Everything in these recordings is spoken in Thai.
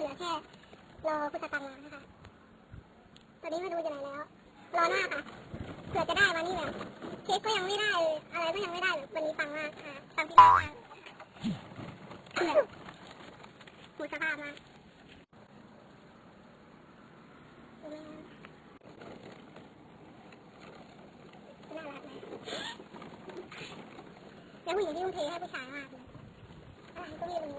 เหลือแค่รอคุณตาตังมานะคะ ตอนนี้มาดูอยู่ไหนแล้ว รอหน้าค่ะเผื่อจะได้วันนี้แล้วเค้กก็ยังไม่ได้ อะไรก็ยังไม่ได้เลยวันนี้ปังมากค่ะปังที่ได้มากแบบหมดสภาพมากดูไหมคะน่ารักไหมแล้วผู้หญิงที่ทุ่มเทให้ผู้ชายมากเลยอะไรก็ไม่รู้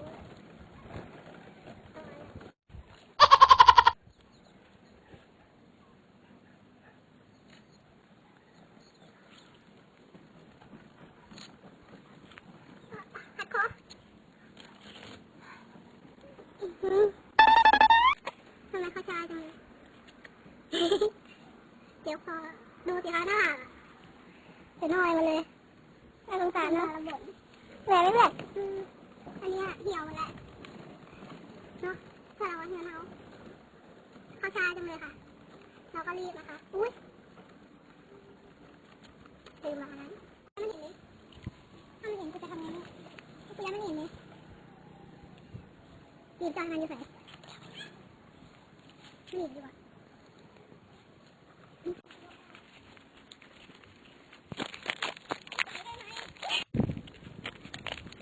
เดี๋ยวพอดูสิคะหน้าเป็นห้อยมาเลยน่าสงสารเนาะแหวนไม่แหวนอันนี้เหี่ยวหมดแล้วเนาะถ้าเราเหี่ยวเขาเขาชาจังเลยค่ะ เราก็รีบนะคะ อุ้ยลืมแล้วอันนั้นไม่เห็นเลยถ้าไม่เห็นกูจะทำยังไงกูยังไม่เห็นเลยรีบจ้างงานอยู่ไหนรีบดีกว่า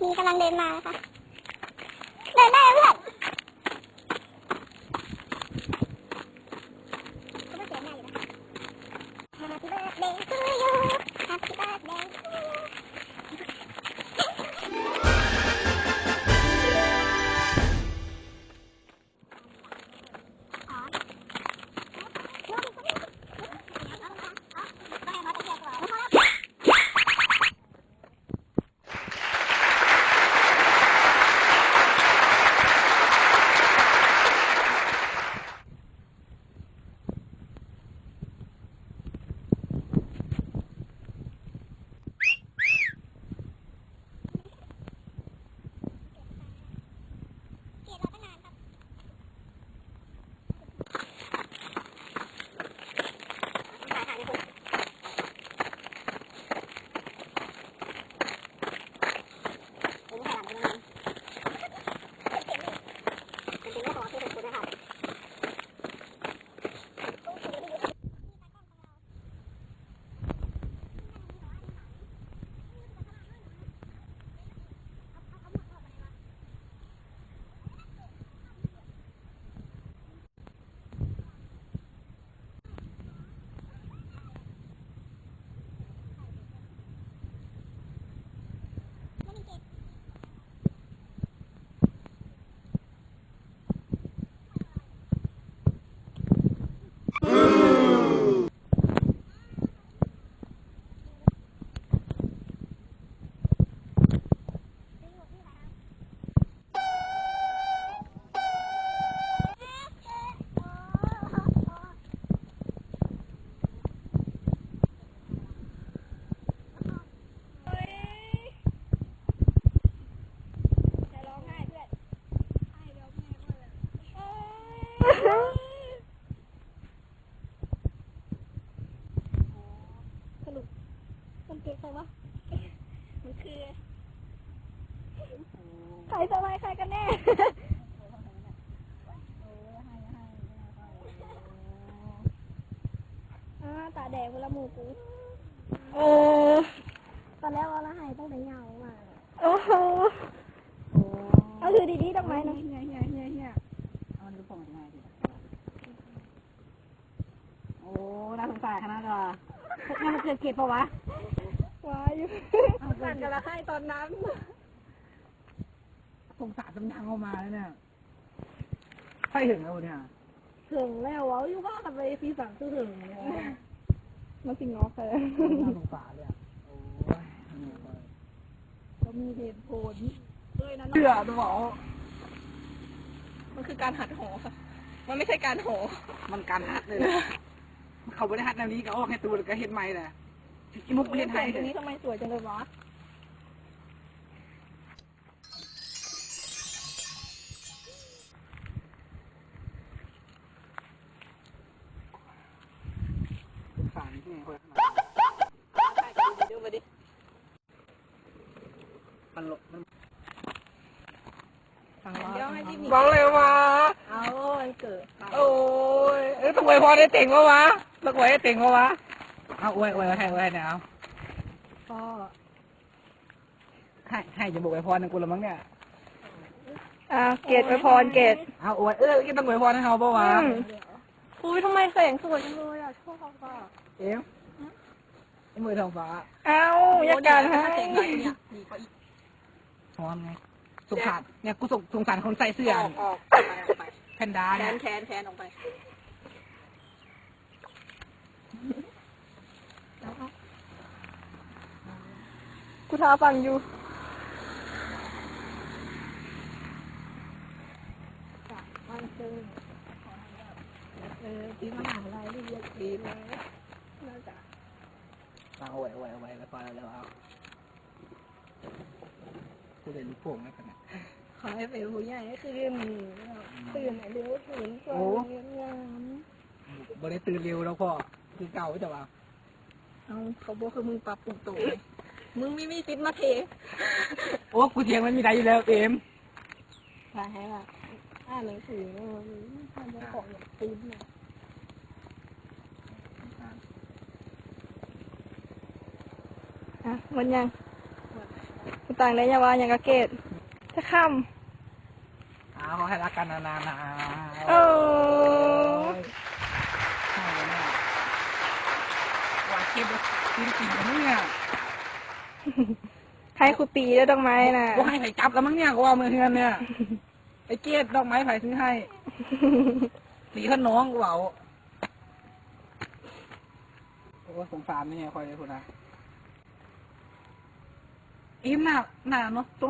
มี กำลังเดินมาค่ะ ใครสบายใครกันแน่อ่าตาแดงเวลาหมูกูเออตอนแรกว่าละหายต้องเป็นเงามาโอ้โหเอาคือดีๆดอกไม้นะเฮียเฮียเฮียเฮียเอามันดูผมยังไงดิโอ้ น่าสงสารขนาดนั้นนี่มันเกิดเกตปะวะว้ายอยู่สั่นกันละให้ตอนนั้น สงสารจำทางออกมาแล้วเนี่ยใช่ถึงแล้วเนี่ยถึงแล้ววะอยู่ว่ากันไปปีสามถึงมันสิงอเคยน่าสงสารเลยอะโอ้ยก็มีเหตุผลด้วยนะเชื่อตัวบอกมันคือการหัดหอค่ะ มันไม่ใช่การหอมันการฮัดเลยนะเขาไม่ได้ฮัดแนวนี้ก็ออกให้ตัวแล้วก็เห็นไหมแหละอีมุกเห็นไทยตรงนี้ทำไมสวยจังเลยวะ สงสารที่คน ดูมาดิ มันหลบมัน เดี๋ยว ให้พี่หมีบอกเลยว่าเอาวันเกิดโอ้ยเอ้ยต้องอวยพรให้เต่งวะวะต้องอวยให้เต่งวะวะเอาอวยอวยให้อวยให้เนี่ยเอาก็ให้ให้จะบอกอวยพรหนึ่งกูละมั้งเนี่ยอ่าเกตไปพรเกตเอาอวยเออกินต้องอวยพรให้เขาปะวะอืมอุ้ยทำไมแสงสวยจังเลยอะชอบอะเอ็มไอ้มือทองฟ้าเอ้าอยากการให้เจ๋งเลยเนี่ยดีกว่าอีก พร้อมไง สงสาร เนี่ยกูสงสงสารคนใส่เสื้อออกออกออกไปออกไปแพนด้าแทเนี่ยนแทนแทนออกไปกูท้าฟังอยู่ วันเกิดเออปีมหาลัยเรียกปีเลยน่าจะมาอวยอวยอวยแล้วพอแล้วแล้วเอา กูเลยลูกโป่งแล้วกันนะขอให้เป็นผู้ใหญ่ให้ตื่นตื่นเร็วตื่นสวโอ้ยเรียนงามบ่ได้ตื่นเร็วแล้วพ่อคือเก่าแต่ว่าเอาเขาบอกคือมึงปรับปรุงตัวไงมึงไม่มีสิทธิ์มาเทโอ้กูเทียงมันมีได้อยู่แล้วเอ็มใช่ให้ว่าอ่านหนังสือเนี่ยมันทำจะของอย่างตื่นเนี่ยอะมันยังกู ต่างได้ยังว่ายังกะเกตจะข้ามอ้าวขอให้รักกันนานๆนะโอ้ใช่เลยเนี่ยว่าเก็บกินกินกันเนี่ยให้ครูตีด้วยดอกไม้น่ะกูให้ไผ่จับแล้วมั้งเนี่ยกูเอามือเฮือนเนี่ยไอ้เกดดอกไม้ไผ่ซื้อให้สีขนน้องกูเอาโอ้สงสารนี่คอยเลยคุณนะ อิ่มห